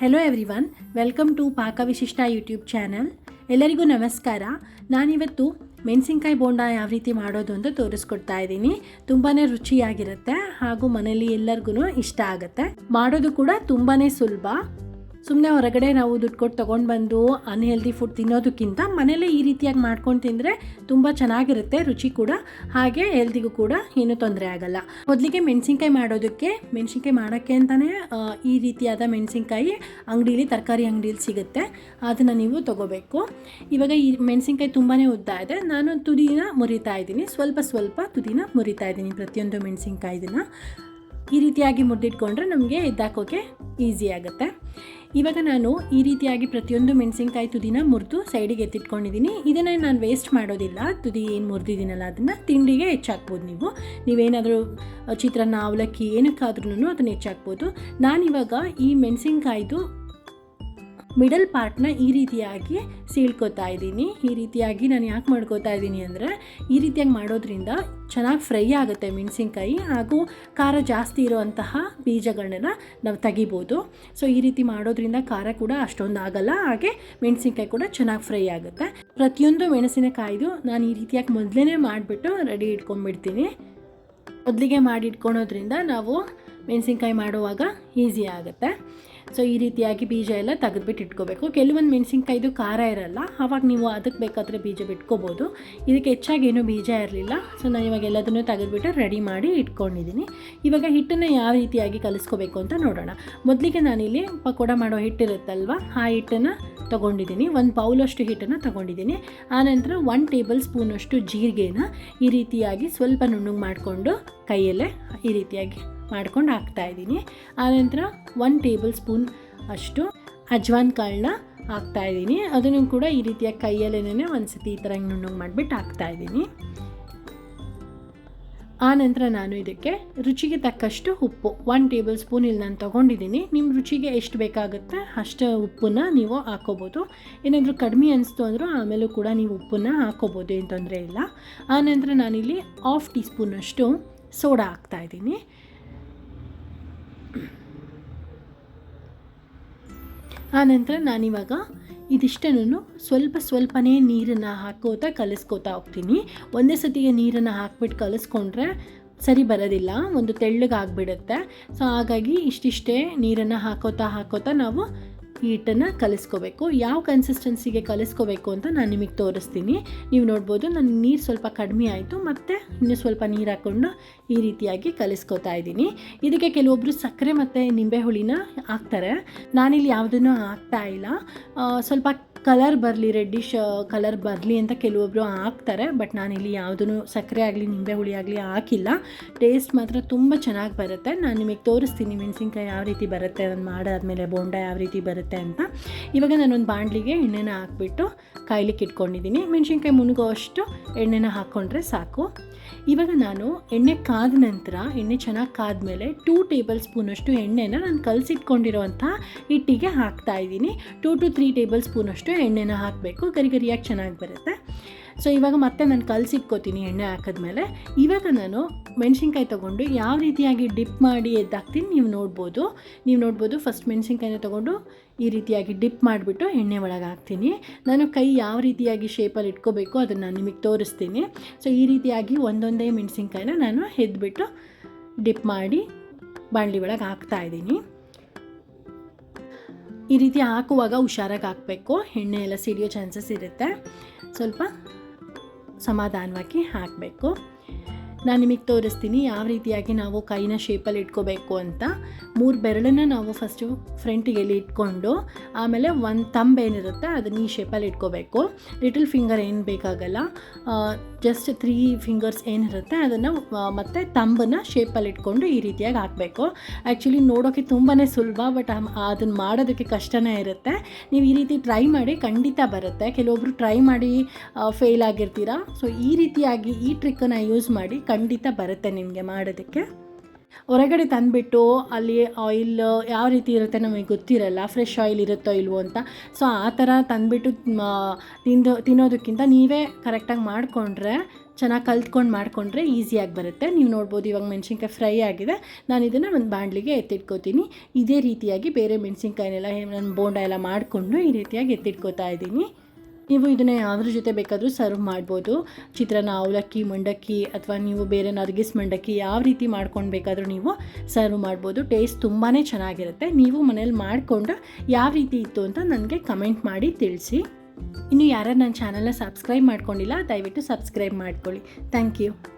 Hello everyone welcome to ಪಾಕ ವಿಶಿಷ್ಟ YouTube channel ಎಲ್ಲರಿಗೂ ನಮಸ್ಕಾರ. ನಾನಿವತ್ತು ಮೆಣಸಿನ್ಕಾಯಿ ಬೋಂಡ ಯಾವ ರೀತಿ ಮಾಡೋದು ಅಂತ ತೋರಿಸ್ಕೊಡ್ತಾ ಇದ್ದೀನಿ. ತುಂಬಾ ರುಚಿಯಾಗಿರುತ್ತೆ ಹಾಗೂ ಮನೇಲಿ ಎಲ್ಲರಿಗೂ ಇಷ್ಟ ಆಗುತ್ತೆ. ಮಾಡೋದು ಕೂಡ ತುಂಬಾ ಸುಲಭ. ಸುಮ್ಮನೆ ಹೊರಗಡೆ ನಾವು ದುಡ್ಡು ಕೊಟ್ಟು ತೊಗೊಂಡು ಬಂದು ಅನ್ಹೆಲ್ದಿ ಫುಡ್ ತಿನ್ನೋದಕ್ಕಿಂತ ಮನೇಲೇ ಈ ರೀತಿಯಾಗಿ ಮಾಡ್ಕೊಂಡು ತಿಂದರೆ ತುಂಬ ಚೆನ್ನಾಗಿರುತ್ತೆ, ರುಚಿ ಕೂಡ. ಹಾಗೆ ಹೆಲ್ದಿಗೂ ಕೂಡ ಏನೂ ತೊಂದರೆ ಆಗಲ್ಲ. ಮೊದಲಿಗೆ ಮೆಣಸಿನ್ಕಾಯಿ ಮಾಡೋದಕ್ಕೆ, ಮೆಣಸಿನ್ಕಾಯಿ ಮಾಡೋಕ್ಕೆ ಅಂತಲೇ ಈ ರೀತಿಯಾದ ಮೆಣಸಿನ್ಕಾಯಿ ಅಂಗಡೀಲಿ, ತರಕಾರಿ ಅಂಗಡೀಲಿ ಸಿಗುತ್ತೆ. ಅದನ್ನು ನೀವು ತೊಗೋಬೇಕು. ಇವಾಗ ಈ ಮೆಣಸಿನ್ಕಾಯಿ ತುಂಬಾ ಉದ್ದ ಇದೆ. ನಾನು ತುದಿನ ಮುರಿತಾ ಇದ್ದೀನಿ. ಸ್ವಲ್ಪ ಸ್ವಲ್ಪ ತುದಿನ ಮುರಿತಾ ಇದ್ದೀನಿ ಪ್ರತಿಯೊಂದು ಮೆಣಸಿನ್ಕಾಯಿದನ್ನ. ಈ ರೀತಿಯಾಗಿ ಮುದ್ದಿಟ್ಕೊಂಡ್ರೆ ನಮಗೆ ಎದ್ದಾಕೋಕ್ಕೆ ಈಸಿ ಆಗುತ್ತೆ. ಇವಾಗ ನಾನು ಈ ರೀತಿಯಾಗಿ ಪ್ರತಿಯೊಂದು ಮೆಣಸಿನ್ಕಾಯಿ ತುದಿನ ಮುರಿದು ಸೈಡಿಗೆ ಎತ್ತಿಟ್ಕೊಂಡಿದ್ದೀನಿ ಇದನ್ನು ನಾನು ವೇಸ್ಟ್ ಮಾಡೋದಿಲ್ಲ. ತುದಿ ಏನು ಮುರಿದಿದ್ದೀನಲ್ಲ ಅದನ್ನು ತಿಂಡಿಗೆ ಹೆಚ್ಚಾಕ್ಬೋದು ನೀವು. ನೀವೇನಾದರೂ, ಚಿತ್ರಾನ್ನ, ಅವಲಕ್ಕಿ ಏನಕ್ಕಾದ್ರೂ ಅದನ್ನು ಹೆಚ್ಚಾಕ್ಬೋದು. ನಾನಿವಾಗ ಈ ಮೆಣಸಿನ್ಕಾಯ್ದು ಮಿಡಲ್ ಪಾರ್ಟ್ನ ಈ ರೀತಿಯಾಗಿ ಸೀಳ್ಕೊತಾ ಇದ್ದೀನಿ. ಈ ರೀತಿಯಾಗಿ ನಾನು ಯಾಕೆ ಮಾಡ್ಕೋತಾ ಇದ್ದೀನಿ ಅಂದರೆ, ಈ ರೀತಿಯಾಗಿ ಮಾಡೋದ್ರಿಂದ ಚೆನ್ನಾಗಿ ಫ್ರೈ ಆಗುತ್ತೆ ಮೆಣಸಿನ್ಕಾಯಿ ಹಾಗೂ ಖಾರ ಜಾಸ್ತಿ ಇರುವಂತಹ ಬೀಜಗಳನ್ನ ನಾವು ತೆಗಿಬೋದು. ಸೊ ಈ ರೀತಿ ಮಾಡೋದ್ರಿಂದ ಖಾರ ಕೂಡ ಅಷ್ಟೊಂದು ಆಗಲ್ಲ, ಹಾಗೆ ಮೆಣಸಿನ್ಕಾಯಿ ಕೂಡ ಚೆನ್ನಾಗಿ ಫ್ರೈ ಆಗುತ್ತೆ. ಪ್ರತಿಯೊಂದು ಮೆಣಸಿನಕಾಯಿದು ನಾನು ಈ ರೀತಿಯಾಗಿ ಮೊದಲೇ ಮಾಡಿಬಿಟ್ಟು ರೆಡಿ ಇಟ್ಕೊಂಡ್ಬಿಡ್ತೀನಿ. ಮೊದಲಿಗೆ ಮಾಡಿ ಇಟ್ಕೊಳೋದ್ರಿಂದ ನಾವು ಮೆಣಸಿನ್ಕಾಯಿ ಮಾಡುವಾಗ ಈಸಿ ಆಗುತ್ತೆ. ಸೊ, ಈ ರೀತಿಯಾಗಿ ಬೀಜ ಎಲ್ಲ ತೆಗೆದುಬಿಟ್ಟು ಇಟ್ಕೋಬೇಕು. ಕೆಲವೊಂದು ಮೆಣಸಿನ್ಕಾಯ್ದು ಖಾರ ಇರಲ್ಲ. ಆವಾಗ ನೀವು ಅದಕ್ಕೆ ಬೇಕಾದರೆ ಬೀಜ ಬಿಟ್ಕೋಬೋದು. ಇದಕ್ಕೆ ಹೆಚ್ಚಾಗಿ ಏನೂ ಬೀಜ ಇರಲಿಲ್ಲ. ಸೊ, ನಾನು ಇವಾಗ ಎಲ್ಲದನ್ನು ತೆಗೆದ್ಬಿಟ್ಟು ರೆಡಿ ಮಾಡಿ ಇಟ್ಕೊಂಡಿದ್ದೀನಿ ಇವಾಗ ಹಿಟ್ಟನ್ನು ಯಾವ ರೀತಿಯಾಗಿ ಕಲಿಸ್ಕೋಬೇಕು ಅಂತ ನೋಡೋಣ. ಮೊದಲಿಗೆ ನಾನಿಲ್ಲಿ ಪಕೋಡ ಮಾಡೋ ಹಿಟ್ಟಿರುತ್ತಲ್ವ, ಆ ಹಿಟ್ಟನ್ನು ತೊಗೊಂಡಿದ್ದೀನಿ ಒಂದು ಪೌಲಷ್ಟು ಹಿಟ್ಟನ್ನು ತೊಗೊಂಡಿದ್ದೀನಿ ಆನಂತರ ಒನ್ ಟೇಬಲ್ ಸ್ಪೂನಷ್ಟು ಜೀರಿಗೆನ ಈ ರೀತಿಯಾಗಿ ಸ್ವಲ್ಪ ನುಣ್ಣಗೆ ಮಾಡಿಕೊಂಡು ಕೈಯಲ್ಲೇ ಈ ರೀತಿಯಾಗಿ ಮಾಡ್ಕೊಂಡು ಹಾಕ್ತಾಯಿದ್ದೀನಿ ಆನಂತರ ಒನ್ ಟೇಬಲ್ ಸ್ಪೂನ್ ಅಷ್ಟು ಅಜ್ವಾನ್ ಕಾಳನ್ನ ಹಾಕ್ತಾಯಿದ್ದೀನಿ ಅದನ್ನು ಕೂಡ ಈ ರೀತಿಯ ಕೈಯಲ್ಲೇನೇ ಒಂದು ಸತಿ ಈ ಥರ ನುಣ್ಣಗೆ ಮಾಡಿಬಿಟ್ಟು ಹಾಕ್ತಾಯಿದ್ದೀನಿ ಆನಂತರ ನಾನು ಇದಕ್ಕೆ ರುಚಿಗೆ ತಕ್ಕಷ್ಟು ಉಪ್ಪು ಒನ್ ಟೇಬಲ್ ಸ್ಪೂನ್ ಇಲ್ಲಿ ನಾನು ತೊಗೊಂಡಿದ್ದೀನಿ. ನಿಮ್ಮ ರುಚಿಗೆ ಎಷ್ಟು ಬೇಕಾಗುತ್ತೆ ಅಷ್ಟು ಉಪ್ಪನ್ನ ನೀವು ಹಾಕೋಬೋದು. ಏನಾದರೂ ಕಡಿಮೆ ಅನಿಸ್ತು ಅಂದರೂ ಆಮೇಲೂ ಕೂಡ ನೀವು ಉಪ್ಪನ್ನು ಹಾಕೋಬೋದು, ಏನು ತೊಂದರೆ ಇಲ್ಲ. ಆನಂತರ ನಾನಿಲ್ಲಿ ಹಾಫ್ ಟೀ ಸ್ಪೂನಷ್ಟು ಸೋಡಾ ಹಾಕ್ತಾಯಿದ್ದೀನಿ ಆನಂತರ ನಾನಿವಾಗ ಇದಿಷ್ಟನ್ನು ಸ್ವಲ್ಪ ಸ್ವಲ್ಪನೇ ನೀರನ್ನು ಹಾಕೋತಾ ಕಲಿಸ್ಕೋತಾ ಹೋಗ್ತೀನಿ. ಒಂದೇ ಸತಿಗೆ ನೀರನ್ನು ಹಾಕ್ಬಿಟ್ಟು ಕಲಿಸ್ಕೊಂಡ್ರೆ ಸರಿ ಬರೋದಿಲ್ಲ, ಒಂದು ತೆಳ್ಳಗಾಗ್ಬಿಡುತ್ತೆ. ಸೊ, ಹಾಗಾಗಿ ಇಷ್ಟಿಷ್ಟೇ ನೀರನ್ನು ಹಾಕೋತಾ ಹಾಕೋತಾ ನಾವು ಈ ಹಿಟ್ಟನ್ನು ಕಲಿಸ್ಕೋಬೇಕು. ಯಾವ ಕನ್ಸಿಸ್ಟೆನ್ಸಿಗೆ ಕಲಿಸ್ಕೋಬೇಕು ಅಂತ ನಾನು ನಿಮಗೆ ತೋರಿಸ್ತೀನಿ. ನೀವು ನೋಡ್ಬೋದು ನನ್ನ ನೀರು ಸ್ವಲ್ಪ ಕಡಿಮೆ ಆಯಿತು, ಮತ್ತು ಇನ್ನೂ ಸ್ವಲ್ಪ ನೀರು ಹಾಕ್ಕೊಂಡು ಈ ರೀತಿಯಾಗಿ ಕಲಿಸ್ಕೋತಾ ಇದ್ದೀನಿ. ಇದಕ್ಕೆ ಕೆಲವೊಬ್ಬರು ಸಕ್ಕರೆ ಮತ್ತು ನಿಂಬೆ ಹುಳಿನ ಹಾಕ್ತಾರೆ. ನಾನಿಲ್ಲಿ ಯಾವುದನ್ನು ಹಾಕ್ತಾ ಇಲ್ಲ. ಸ್ವಲ್ಪ ಕಲರ್ ಬರಲಿ ರೆಡ್ಡಿಶ್ ಕಲರ್ ಬರಲಿ ಅಂತ ಕೆಲವೊಬ್ಬರು ಹಾಕ್ತಾರೆ. ಬಟ್ ನಾನು ಇಲ್ಲಿ ಯಾವುದೂ ಸಕ್ಕರೆ ಆಗಲಿ, ನಿಂಬೆ ಹುಳಿ ಆಗಲಿ ಹಾಕಿಲ್ಲ. ಟೇಸ್ಟ್ ಮಾತ್ರ ತುಂಬ ಚೆನ್ನಾಗಿ ಬರುತ್ತೆ. ನಾನು ನಿಮಗೆ ತೋರಿಸ್ತೀನಿ ಮೆಣಸಿನ್ಕಾಯಿ ಯಾವ ರೀತಿ ಬರುತ್ತೆ ನಾನು ಮಾಡಾದ್ಮೇಲೆ ಬೋಂಡ ಯಾವ ರೀತಿ ಬರುತ್ತೆ ಅಂತ. ಇವಾಗ ನಾನೊಂದು ಬಾಣಲಿಗೆ ಎಣ್ಣೆನ ಹಾಕ್ಬಿಟ್ಟು ಕಾಯ್ಲಿಕ್ಕೆ ಇಟ್ಕೊಂಡಿದ್ದೀನಿ ಮೆಣಸಿನ್ಕಾಯಿ ಮುನುಗೋ ಅಷ್ಟು ಎಣ್ಣೆನ ಹಾಕ್ಕೊಂಡ್ರೆ ಸಾಕು. ಇವಾಗ ನಾನು ಎಣ್ಣೆ ಕಾದ ನಂತರ, ಎಣ್ಣೆ ಚೆನ್ನಾಗಿ ಕಾದ್ಮೇಲೆ ಟೂ ಟೇಬಲ್ ಸ್ಪೂನಷ್ಟು ಎಣ್ಣೆನ ನಾನು ಕಲಸಿಟ್ಕೊಂಡಿರೋವಂಥ ಹಿಟ್ಟಿಗೆ ಹಾಕ್ತಾ ಇದ್ದೀನಿ ಟೂ ಟು ತ್ರೀ ಟೇಬಲ್ ಸ್ಪೂನಷ್ಟು ಎಣ್ಣೆನ ಹಾಕಬೇಕು ಗರಿ ಗರಿಯಾಗಿ ಚೆನ್ನಾಗಿ ಬರುತ್ತೆ? ಸೊ ಇವಾಗ ಮತ್ತೆ ನಾನು ಕಲಸಿಟ್ಕೋತೀನಿ ಎಣ್ಣೆ ಹಾಕಿದ್ಮೇಲೆ. ಇವಾಗ ನಾನು ಮೆಣಸಿನ್ಕಾಯಿ ತೊಗೊಂಡು ಯಾವ ರೀತಿಯಾಗಿ ಡಿಪ್ ಮಾಡಿ ಎದ್ದಾಕ್ತೀನಿ ನೀವು ನೋಡ್ಬೋದು. ನೀವು ನೋಡ್ಬೋದು ಫಸ್ಟ್ ಮೆಣಸಿನ್ಕಾಯಿನ ತೊಗೊಂಡು ಈ ರೀತಿಯಾಗಿ ಡಿಪ್ ಮಾಡಿಬಿಟ್ಟು ಎಣ್ಣೆ ಒಳಗೆ ಹಾಕ್ತೀನಿ. ನಾನು ಕೈ ಯಾವ ರೀತಿಯಾಗಿ ಶೇಪಲ್ಲಿ ಇಟ್ಕೋಬೇಕು ಅದನ್ನು ನಾನು ನಿಮಗೆ ತೋರಿಸ್ತೀನಿ. ಸೊ ಈ ರೀತಿಯಾಗಿ ಒಂದೊಂದೇ ಮೆಣಸಿನ್ಕಾಯಿನ ನಾನು ಎದ್ದುಬಿಟ್ಟು ಡಿಪ್ ಮಾಡಿ ಬಾಣಲಿ ಒಳಗೆ ಹಾಕ್ತಾಯಿದ್ದೀನಿ ಈ ರೀತಿ ಹಾಕುವಾಗ ಹುಷಾರಾಗಿ ಹಾಕಬೇಕು ಎಣ್ಣೆ ಎಲ್ಲ ಸಿಡಿಯೋ ಚಾನ್ಸಸ್ ಇರುತ್ತೆ. ಸ್ವಲ್ಪ ಸಮಾಧಾನವಾಗಿ ಹಾಕಬೇಕು. ನಾನು ನಿಮಗೆ ತೋರಿಸ್ತೀನಿ, ಯಾವ ರೀತಿಯಾಗಿ ನಾವು ಕೈನ ಶೇಪಲ್ಲಿ ಇಟ್ಕೋಬೇಕು ಅಂತ. ಮೂರು ಬೆರಳನ್ನು ನಾವು ಫಸ್ಟು ಫ್ರಂಟಿಗೆ ಎಲ್ಲಿ ಇಟ್ಕೊಂಡು, ಆಮೇಲೆ ಒಂದು ತಂಬ್ ಏನಿರುತ್ತೆ ಅದನ್ನ ಈ ಶೇಪಲ್ಲಿ ಇಟ್ಕೋಬೇಕು. ಲಿಟಲ್ ಫಿಂಗರ್ ಏನು ಬೇಕಾಗಲ್ಲ ಜಸ್ಟ್ ತ್ರೀ ಫಿಂಗರ್ಸ್ ಏನಿರುತ್ತೆ ಅದನ್ನು ಮತ್ತು ತಂಬನ್ನು ಶೇಪಲ್ಲಿ ಇಟ್ಕೊಂಡು ಈ ರೀತಿಯಾಗಿ ಹಾಕಬೇಕು. ಆ್ಯಕ್ಚುಲಿ ನೋಡೋಕ್ಕೆ ತುಂಬಾ ಸುಲಭ ಬಟ್ ಅದನ್ನು ಮಾಡೋದಕ್ಕೆ ಕಷ್ಟನೇ ಇರುತ್ತೆ. ನೀವು ಈ ರೀತಿ ಟ್ರೈ ಮಾಡಿ ಖಂಡಿತ ಬರುತ್ತೆ. ಕೆಲವೊಬ್ಬರು ಟ್ರೈ ಮಾಡಿ ಫೇಲ್ ಆಗಿರ್ತೀರಾ. ಸೊ ಈ ರೀತಿಯಾಗಿ ಈ ಟ್ರಿಕ್ಕನ್ನು ಯೂಸ್ ಮಾಡಿ ಖಂಡಿತ ಬರುತ್ತೆ ನಿಮಗೆ ಮಾಡೋದಕ್ಕೆ. ಹೊರಗಡೆ ತಂದುಬಿಟ್ಟು ಅಲ್ಲಿ ಆಯಿಲ್ ಯಾವ ರೀತಿ ಇರುತ್ತೆ ನಮಗೆ ಗೊತ್ತಿರಲ್ಲ ಫ್ರೆಶ್ ಆಯಿಲ್ ಇರುತ್ತೋ ಇಲ್ವೋ ಅಂತ. ಸೊ ಆ ಥರ ತಂದುಬಿಟ್ಟು ತಿಂದು, ತಿನ್ನೋದಕ್ಕಿಂತ ನೀವೇ ಕರೆಕ್ಟಾಗಿ ಮಾಡಿಕೊಂಡ್ರೆ, ಚೆನ್ನಾಗಿ ಕಲ್ತ್ಕೊಂಡು ಮಾಡಿಕೊಂಡ್ರೆ ಈಸಿಯಾಗಿ ಬರುತ್ತೆ. ನೀವು ನೋಡ್ಬೋದು ಇವಾಗ ಮೆಣಸಿನ್ಕಾಯಿ ಫ್ರೈ ಆಗಿದೆ. ನಾನು ಇದನ್ನು ಒಂದು ಬಾಣಲಿಗೆ ಎತ್ತಿಟ್ಕೋತೀನಿ. ಇದೇ ರೀತಿಯಾಗಿ ಬೇರೆ ಮೆಣಸಿನ್ಕಾಯಿನೆಲ್ಲ ನಾನು ಬೋಂಡ ಎಲ್ಲ ಮಾಡಿಕೊಂಡು ಈ ರೀತಿಯಾಗಿ ಎತ್ತಿಟ್ಕೋತಾ ಇದ್ದೀನಿ. ನೀವು ಇದನ್ನು ಯಾವ್ದ್ರ ಜೊತೆ ಬೇಕಾದರೂ ಸರ್ವ್ ಮಾಡ್ಬೋದು. ಚಿತ್ರಾನ್ನ, ಅವಲಕ್ಕಿ, ಮಂಡಕ್ಕಿ ಅಥವಾ ನೀವು ಬೇರೆ ನರ್ಗಿಸ್ ಮಂಡಕ್ಕಿ ಯಾವ ರೀತಿ ಮಾಡ್ಕೊಂಡು ಬೇಕಾದರೂ ನೀವು ಸರ್ವ್ ಮಾಡ್ಬೋದು. ಟೇಸ್ಟ್ ತುಂಬಾ ಚೆನ್ನಾಗಿರುತ್ತೆ. ನೀವು ಮನೇಲಿ ಮಾಡಿಕೊಂಡು ಯಾವ ರೀತಿ ಇತ್ತು ಅಂತ ನನಗೆ ಕಮೆಂಟ್ ಮಾಡಿ ತಿಳಿಸಿ. ಇನ್ನು ಯಾರು ನನ್ನ ಚಾನಲ್ನ ಸಬ್ಸ್ಕ್ರೈಬ್ ಮಾಡ್ಕೊಂಡಿಲ್ಲ, ದಯವಿಟ್ಟು ಸಬ್ಸ್ಕ್ರೈಬ್ ಮಾಡ್ಕೊಳ್ಳಿ. Thank you